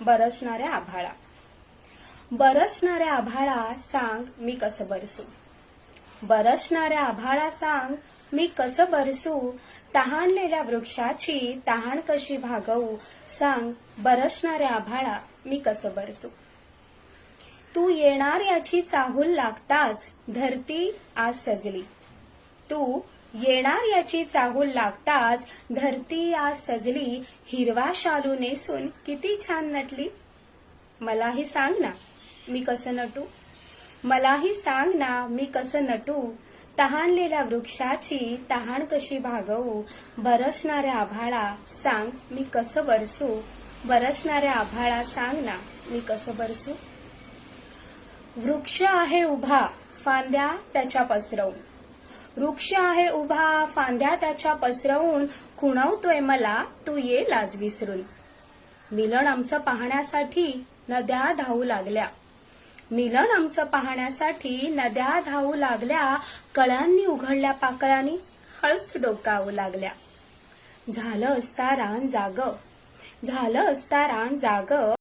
बरसणाऱ्या आभाळा. बरसणाऱ्या आभाळा सांग मी कसं बरसू? बरसणाऱ्या आभाळा सांग मी कसं बरसू? तहानलेल्या वृक्षाची तहान कशी भागवू? सांग बरसणाऱ्या आभाळा मी कसं बरसू? तू येणार याची चाहूल लागताच धरती आज सजली. तू येणार याची चाहूल लागताच धरती आज सजली हिरवा शालू नेसून किती छान नटली. मलाही सांग ना मी कसं नटू? मलाही सांग ना मी कसं नटू? तहानलेल्या वृक्षाची तहान कशी भागवू? बरसणाऱ्या आभाळा सांग मी कसं बरसू? बरसणाऱ्या आभाळा सांग ना मी कसं बरसू? वृक्ष आहे उभा फांद्या त्याच्या पसरवू वृक्ष आहे उभा फांद्या त्याच्या पसरवून खुणवतोय मला तू ये लाज विसरून. मिलन आमचं पाहण्यासाठी नद्या धावू लागल्या. मिलन आमचं पाहण्यासाठी नद्या धावू लागल्या कळ्यांनी उघडल्या पाकळ्यांनी हळच डोकावू लागल्या. झालं असता रान जाग झालं असता रान जाग.